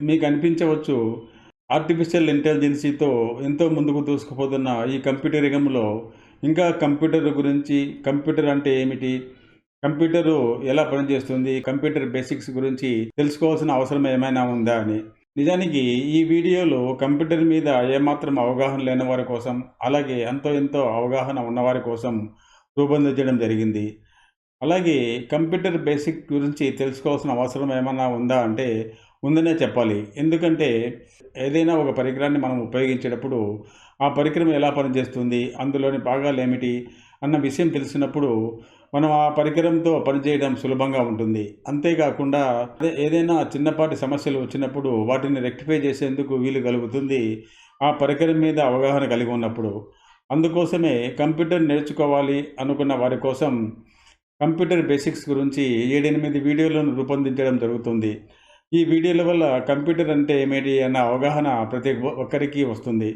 మీకు అనిపించవచ్చు ఆర్టిఫిషియల్ ఇంటెలిజెన్సీతో ఎంతో ముందుకు దూసుకుపోతున్న ఈ కంప్యూటర్ యుగంలో ఇంకా కంప్యూటర్ గురించి కంప్యూటర్ అంటే ఏమిటి? కంప్యూటర్ ఎలా పనిచేస్తుంది? కంప్యూటర్ బేసిక్స్ గురించి తెలుసుకోవాల్సిన అవసరం ఏమైనా ఉందా అని. నిజానికి ఈ వీడియోలో కంప్యూటర్ మీద ఏమాత్రం అవగాహన లేని వారి కోసం అలాగే ఎంతో ఎంతో అవగాహన ఉన్నవారి కోసం రూపొందించడం జరిగింది. అలాగే కంప్యూటర్ బేసిక్ గురించి తెలుసుకోవాల్సిన అవసరం ఏమైనా ఉందా అంటే ఉందనే చెప్పాలి. ఎందుకంటే ఏదైనా ఒక పరికరాన్ని మనం ఉపయోగించేటప్పుడు ఆ పరికరం ఎలా పనిచేస్తుంది అందులోని భాగాలు ఏమిటి అన్న విషయం తెలిసినప్పుడు మనం ఆ పరికరంతో పనిచేయడం సులభంగా ఉంటుంది. అంతేకాకుండా ఏదైనా చిన్నపాటి సమస్యలు వచ్చినప్పుడు వాటిని రెక్టిఫై చేసేందుకు వీలు కలుగుతుంది ఆ పరికరం మీద అవగాహన కలిగి ఉన్నప్పుడు. అందుకోసమే కంప్యూటర్ నేర్చుకోవాలి అనుకున్న వారి కోసం కంప్యూటర్ బేసిక్స్ గురించి ఏడెనిమిది వీడియోలను రూపొందించడం జరుగుతుంది. ఈ వీడియోల వల్ల కంప్యూటర్ అంటే ఏమిటి అన్న అవగాహన ప్రతి ఒక్కరికి వస్తుంది.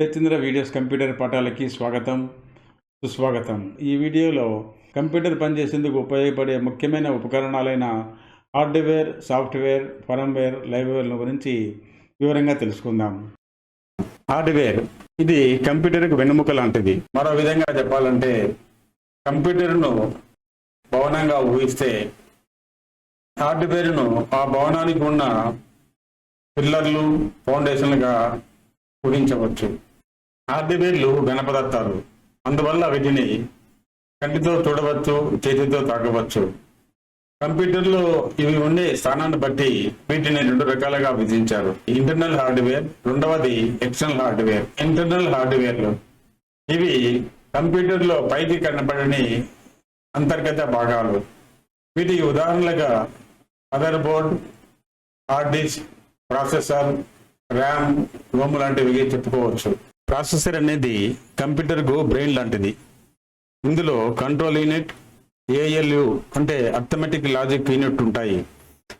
సత్యంద్ర వీడియోస్ కంప్యూటర్ పాఠాలకి స్వాగతం. సుస్వాగతం. ఈ వీడియోలో కంప్యూటర్ పనిచేసేందుకు ఉపయోగపడే ముఖ్యమైన ఉపకరణాలైన హార్డ్వేర్ సాఫ్ట్వేర్ ఫరంవేర్ లైవ్వేర్ల గురించి వివరంగా తెలుసుకుందాం. హార్డ్వేర్ ఇది కంప్యూటర్కి వెన్నుముక లాంటిది. మరో విధంగా చెప్పాలంటే కంప్యూటర్ను భవనంగా ఊహిస్తే హార్డ్వేర్ను ఆ భవనానికి ఉన్న పిల్లర్లు ఫౌండేషన్లుగా ఊహించవచ్చు. హార్డ్వేర్లు ఘనపదార్థాలు. అందువల్ల వీటిని కంటితో చూడవచ్చు చేతితో తాకవచ్చు. కంప్యూటర్లో ఇవి ఉండే స్థానాన్ని బట్టి వీటిని రెండు రకాలుగా విధించారు ఇంటర్నల్ హార్డ్వేర్ రెండవది ఎక్స్టర్నల్ హార్డ్వేర్ ఇంటర్నల్ హార్డ్వేర్లు ఇవి కంప్యూటర్లో పైకి కనబడని అంతర్గత భాగాలు. వీటికి ఉదాహరణలుగా motherboard hard disk processor RAM ROM లాంటివి చెప్పుకోవచ్చు. ప్రాసెసర్ అనేది కంప్యూటర్కు బ్రెయిన్ లాంటిది. ఇందులో కంట్రోల్ యూనిట్ ఏఎల్యు అంటే అథమెటిక్ లాజిక్ యూనిట్ ఉంటాయి.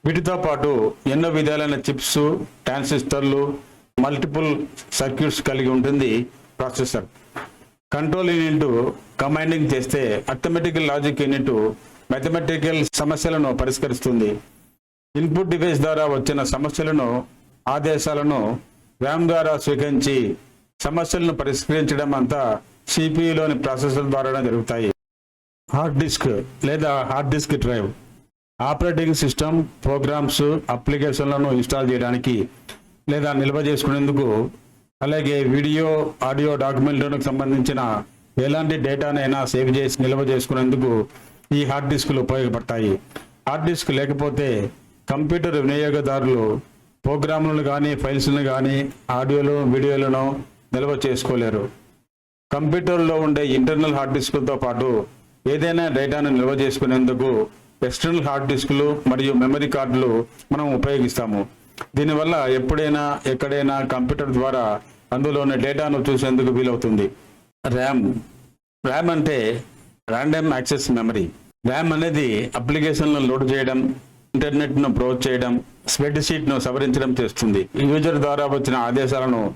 వీటితో పాటు ఎన్నో విధాలైన చిప్స్ ట్రాన్సిస్టర్లు మల్టిపుల్ సర్క్యూట్స్ కలిగి ఉంటుంది ప్రాసెసర్. కంట్రోల్ యూనిట్ కమాండింగ్ చేస్తే అథమెటికల్ లాజిక్ యూనిట్ మ్యాథమెటికల్ సమస్యలను పరిష్కరిస్తుంది. ఇన్పుట్ డివైస్ ద్వారా వచ్చిన సమస్యలను ఆదేశాలను ర్యామ్ ద్వారా స్వీకరించి సమస్యలను పరిష్కరించడం అంతా సిపియులోని ప్రాసెసర్ ద్వారా జరుగుతాయి. హార్డ్ డిస్క్ లేదా hard disk drive. Operating system programs అప్లికేషన్లను ఇన్స్టాల్ చేయడానికి లేదా నిల్వ చేసుకునేందుకు అలాగే వీడియో ఆడియో డాక్యుమెంట్లకు సంబంధించిన ఎలాంటి డేటానైనా సేవ్ చేసి నిల్వ చేసుకునేందుకు ఈ హార్డ్ డిస్క్లు ఉపయోగపడతాయి. హార్డ్ డిస్క్ లేకపోతే కంప్యూటర్ వినియోగదారులు ప్రోగ్రాములను కానీ ఫైల్స్ను కానీ ఆడియోలు వీడియోలను నిల్వ చేసుకోలేరు. కంప్యూటర్లో ఉండే ఇంటర్నల్ హార్డ్ డిస్కులతో పాటు ఏదైనా డేటాను నిల్వ చేసుకునేందుకు ఎక్స్టర్నల్ హార్డ్ డిస్కులు మరియు మెమరీ కార్డులు మనం ఉపయోగిస్తాము. దీనివల్ల ఎప్పుడైనా ఎక్కడైనా కంప్యూటర్ ద్వారా అందులోని డేటాను చూసేందుకు వీలవుతుంది. ర్యామ్. ర్యామ్ అంటే ర్యాండమ్ యాక్సెస్ మెమరీ. ర్యామ్ అనేది అప్లికేషన్లను లోడ్ చేయడం ఇంటర్నెట్ను బ్రౌజ్ చేయడం స్ప్రెడ్ షీట్ను సవరించడం చేస్తుంది. యూజర్ ద్వారా వచ్చిన ఆదేశాలను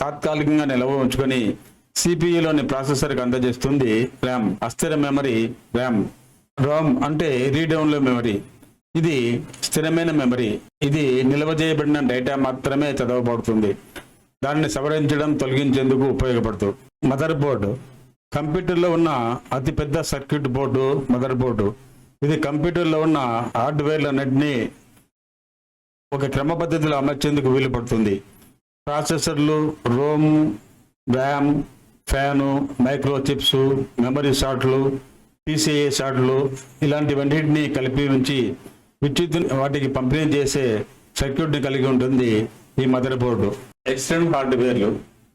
తాత్కాలికంగా నిల్వ ఉంచుకొని సిపియులోని ప్రాసెసర్కి అందజేస్తుంది ర్యామ్. అస్థిర మెమరీ ర్యామ్. రోమ్ అంటే రీడౌన్లో మెమరీ. ఇది స్థిరమైన మెమరీ ఇది నిల్వ చేయబడిన డేటా మాత్రమే చదవబడుతుంది. దాన్ని సవరించడం తొలగించేందుకు ఉపయోగపడుతుంది మదర్ బోర్డు కంప్యూటర్లో ఉన్న అతిపెద్ద సర్క్యూట్ బోర్డు మదర్ బోర్డు ఇది కంప్యూటర్లో ఉన్న హార్డ్వేర్లన్నింటినీ ఒక క్రమ పద్ధతిలో అమర్చేందుకు వీలు పడుతుంది ప్రాసెసర్లు ROM RAM fan micro chips memory షాట్లు పీసీఏ షాట్లు ఇలాంటివన్నింటినీ కలిపి ఉంచి విద్యుత్ వాటికి పంపిణీ చేసే సర్క్యూట్ని కలిగి ఉంటుంది ఈ మదర్ బోర్డు. ఎక్స్టర్నల్ హార్డ్వేర్లు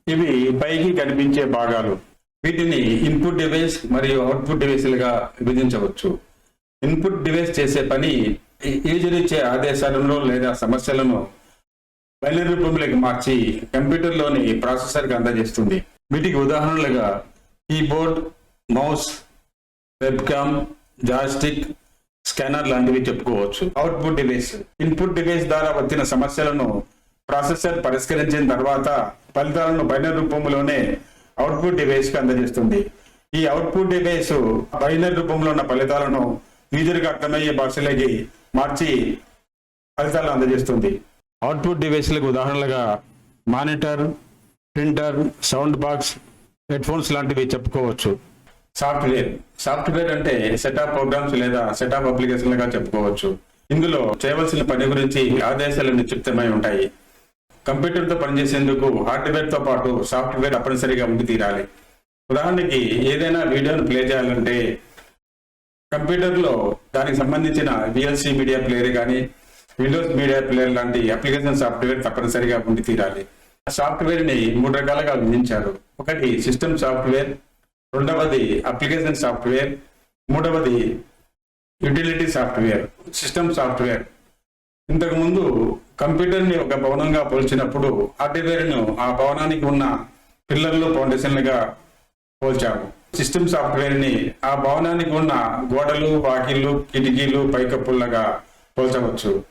ఇవి పైకి కనిపించే భాగాలు. వీటిని ఇన్పుట్ డివైస్ మరియు అవుట్పుట్ డివైస్లుగా విభజించవచ్చు ఇన్పుట్ డివైస్ చేసే పని యూజర్ ఇచ్చే ఆదేశాలను లేదా సమస్యలను బైనరీ రూపంలోకి మార్చి కంప్యూటర్లోని ప్రాసెసర్కి అందజేస్తుంది. వీటికి ఉదాహరణలుగా keyboard mouse webcam joystick scanner లాంటివి చెప్పుకోవచ్చు. అవుట్పుట్ డివైస్ ఇన్పుట్ డివైస్ ద్వారా వచ్చిన సమస్యలను ప్రాసెసర్ పరిష్కరించిన తర్వాత ఫలితాలను బైనరీ రూపంలోనే అవుట్పుట్ డివైస్కి అందజేస్తుంది. ఈ అవుట్పుట్ డివైస్ బైనరీ రూపంలో ఉన్న ఫలితాలను యూజర్కి అర్థమయ్యే భాషలోకి మార్చి ఫలితాలను అందజేస్తుంది. అవుట్పుట్ డివైస్లకు ఉదాహరణలుగా monitor printer sound box headphones లాంటివి చెప్పుకోవచ్చు. సాఫ్ట్వేర్. సాఫ్ట్వేర్ అంటే సెటప్ ప్రోగ్రామ్స్ లేదా సెటప్ అప్లికేషన్లుగా చెప్పుకోవచ్చు. ఇందులో చేయవలసిన పని గురించి ఆదేశాలు నిక్షిప్తమై ఉంటాయి. కంప్యూటర్తో పనిచేసేందుకు హార్డ్వేర్తో పాటు సాఫ్ట్వేర్ తప్పనిసరిగా ఉండి తీరాలి. ఉదాహరణకి ఏదైనా వీడియోను ప్లే చేయాలంటే కంప్యూటర్లో దానికి సంబంధించిన విఎల్సి మీడియా ప్లేయర్ కానీ విండోస్ మీడియా ప్లేయర్ లాంటి అప్లికేషన్ సాఫ్ట్వేర్ తప్పనిసరిగా ఉండి తీరాలి. సాఫ్ట్వేర్ని మూడు రకాలుగా విభజించారు. ఒకటి సిస్టమ్ సాఫ్ట్వేర్ రెండవది అప్లికేషన్ సాఫ్ట్వేర్ మూడవది యూటిలిటీ సాఫ్ట్వేర్ సిస్టమ్ సాఫ్ట్వేర్. ఇంతకుముందు కంప్యూటర్ని ఒక భవనంగా పోల్చినప్పుడు హార్డ్వేర్ను ఆ భవనానికి ఉన్న పిల్లర్లు ఫౌండేషన్లుగా పోల్చాము. సిస్టమ్ సాఫ్ట్వేర్ని ఆ భవనానికి ఉన్న గోడలు వాకిళ్ళు కిటికీలు పైకప్పులుగా పోల్చవచ్చు.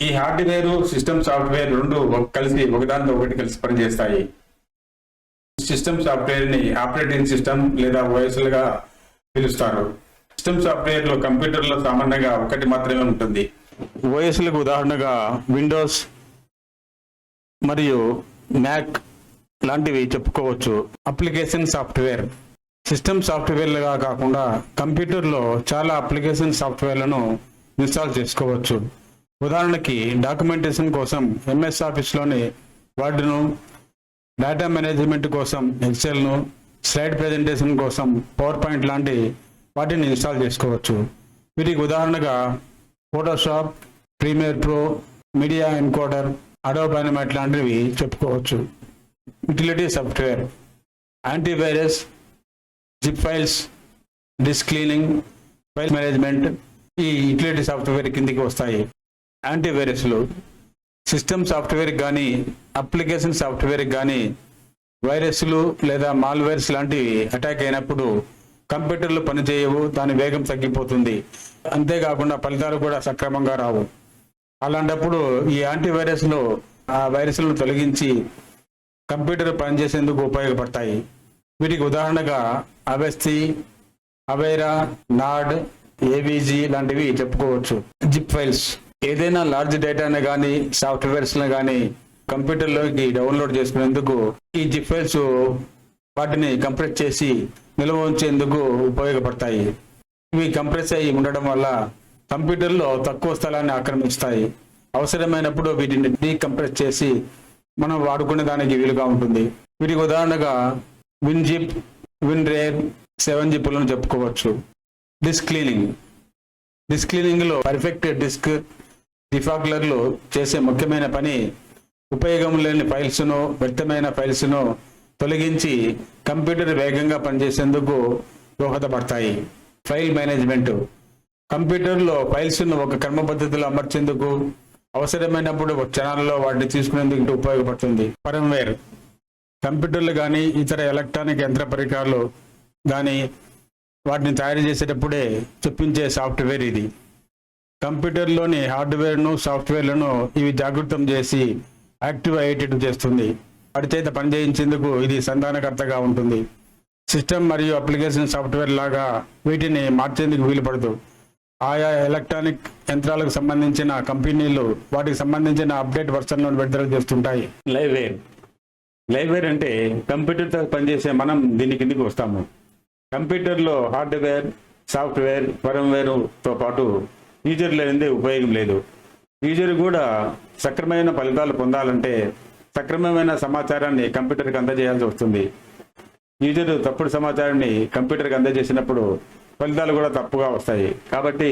ఈ హార్డ్వేర్ సిస్టమ్ సాఫ్ట్వేర్ రెండు కలిసి ఒకదానితో ఒకటి కలిసి పనిచేస్తాయి. సిస్టమ్ సాఫ్ట్వేర్ని ఆపరేటింగ్ సిస్టమ్ లేదా ఓఎస్లుగా పిలుస్తారు. సిస్టమ్ సాఫ్ట్వేర్లో కంప్యూటర్లో సామాన్యంగా ఒకటి మాత్రమే ఉంటుంది. ఓఎస్లకు ఉదాహరణగా విండోస్ మరియు మ్యాక్ లాంటివి చెప్పుకోవచ్చు. అప్లికేషన్ సాఫ్ట్వేర్ సిస్టమ్ సాఫ్ట్వేర్లుగా కాకుండా కంప్యూటర్లో చాలా అప్లికేషన్ సాఫ్ట్వేర్లను ఇన్స్టాల్ చేసుకోవచ్చు. ఉదాహరణకి డాక్యుమెంటేషన్ కోసం ఎంఎస్ ఆఫీస్లోని వర్డ్ను డేటా మేనేజ్మెంట్ కోసం ఎక్సెల్ను స్లైడ్ ప్రజెంటేషన్ కోసం పవర్ పాయింట్ లాంటి వాటిని ఇన్స్టాల్ చేసుకోవచ్చు. వీటికి ఉదాహరణగా Photoshop Premiere Pro media encoder Adobe Animate లాంటివి చెప్పుకోవచ్చు. Utility software antivirus zip files disk cleaning file management ఈ యూటిలిటీ సాఫ్ట్వేర్ కిందికి వస్తాయి. యాంటీవైరస్లు సిస్టమ్ సాఫ్ట్వేర్ కానీ అప్లికేషన్ సాఫ్ట్వేర్ కానీ వైరస్లు లేదా మాల్వేర్స్ లాంటివి అటాక్ అయినప్పుడు కంప్యూటర్లు పనిచేయవు దాని వేగం తగ్గిపోతుంది. అంతేకాకుండా ఫలితాలు కూడా సక్రమంగా రావు. అలాంటప్పుడు ఈ యాంటీవైరస్లు ఆ వైరస్లను తొలగించి కంప్యూటర్ పనిచేసేందుకు ఉపయోగపడతాయి. వీటికి ఉదాహరణగా అవెస్తి అవైరా నాడ్ ఏవిజీ లాంటివి చెప్పుకోవచ్చు. Zip files. ఏదైనా లార్జ్ డేటాను కానీ సాఫ్ట్వేర్స్ కానీ కంప్యూటర్లోకి డౌన్లోడ్ చేసుకునేందుకు ఈ జిప్ ఫైల్స్ వాటిని కంప్రెస్ చేసి నిల్వ ఉంచేందుకు ఉపయోగపడతాయి. ఇవి కంప్రెస్ అయి ఉండడం వల్ల కంప్యూటర్లో తక్కువ స్థలాన్ని ఆక్రమిస్తాయి. అవసరమైనప్పుడు వీటిని డీకంప్రెస్ చేసి మనం వాడుకునే దానికి వీలుగా ఉంటుంది. వీటికి ఉదాహరణగా WinZip WinRAR seven జిప్లను చెప్పుకోవచ్చు డిస్క్ క్లీనింగ్ డిస్క్ క్లీనింగ్లో పర్ఫెక్ట్ డిస్క్ డిఫాక్లర్లు చేసే ముఖ్యమైన పని ఉపయోగం లేని ఫైల్స్ను వ్యర్థమైన ఫైల్స్ను తొలగించి కంప్యూటర్ వేగంగా పనిచేసేందుకు దోహదపడతాయి. File management. కంప్యూటర్లో ఫైల్స్ను ఒక క్రమ పద్ధతిలో అమర్చేందుకు అవసరమైనప్పుడు క్షణాల్లో క్షణాలలో వాటిని తీసుకునేందుకు ఇది ఉపయోగపడుతుంది. ఫరంవేర్ కంప్యూటర్లు కానీ ఇతర ఎలక్ట్రానిక్ యంత్ర పరికరాలు కానీ వాటిని తయారు చేసేటప్పుడే చొప్పించే సాఫ్ట్వేర్ ఇది. కంప్యూటర్లోని హార్డ్వేర్ను సాఫ్ట్వేర్లను ఇవి జాగృతం చేసి యాక్టివ్ అయ్యేటట్టు చేస్తుంది. వాటి చేత పనిచేయించేందుకు ఇది సంధానకర్తగా ఉంటుంది. సిస్టమ్ మరియు అప్లికేషన్ సాఫ్ట్వేర్ లాగా వీటిని మార్చేందుకు వీలుపడదు. ఆయా ఎలక్ట్రానిక్ యంత్రాలకు సంబంధించిన కంపెనీలు వాటికి సంబంధించిన అప్డేట్ వర్షన్లను విడుదల చేస్తుంటాయి. లైవ్వేర్ లైవ్వేర్ అంటే కంప్యూటర్తో పనిచేసే మనం దీని కిందికి వస్తాము. కంప్యూటర్లో హార్డ్వేర్ సాఫ్ట్వేర్ ఫర్మ్వేర్తో పాటు టీచర్ లేనిదే ఉపయోగం లేదు. టీచర్ కూడా సక్రమైన ఫలితాలు పొందాలంటే సక్రమమైన సమాచారాన్ని కంప్యూటర్కి అందజేయాల్సి వస్తుంది. యూజర్ తప్పుడు సమాచారాన్ని కంప్యూటర్కి అందజేసినప్పుడు ఫలితాలు కూడా తప్పుగా వస్తాయి. కాబట్టి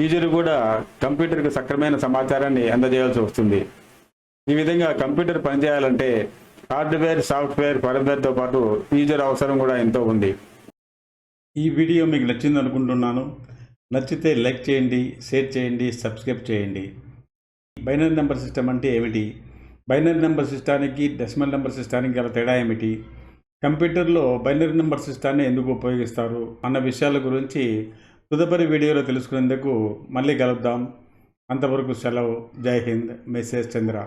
యూజర్ కూడా కంప్యూటర్కి సక్రమైన సమాచారాన్ని అందజేయాల్సి వస్తుంది. ఈ విధంగా కంప్యూటర్ పనిచేయాలంటే హార్డ్వేర్ సాఫ్ట్వేర్ ఫర్మ్వేర్తో పాటు యూజర్ అవసరం కూడా ఎంతో ఉంది. ఈ వీడియో మీకు నచ్చింది అనుకుంటున్నాను నచ్చితే లైక్ చేయండి షేర్ చేయండి సబ్స్క్రైబ్ చేయండి. బైనరీ నెంబర్ సిస్టమ్ అంటే ఏమిటి? బైనరీ నెంబర్ సిస్టానికి డెసిమల్ నెంబర్ సిస్టానికి గల తేడా ఏమిటి? కంప్యూటర్లో బైనరీ నెంబర్ సిస్టాన్ని ఎందుకు ఉపయోగిస్తారు అన్న విషయాల గురించి తదుపరి వీడియోలో తెలుసుకునేందుకు మళ్ళీ కలుద్దాం. అంతవరకు సెలవు. జై హింద్. మెసేజ్ చంద్ర.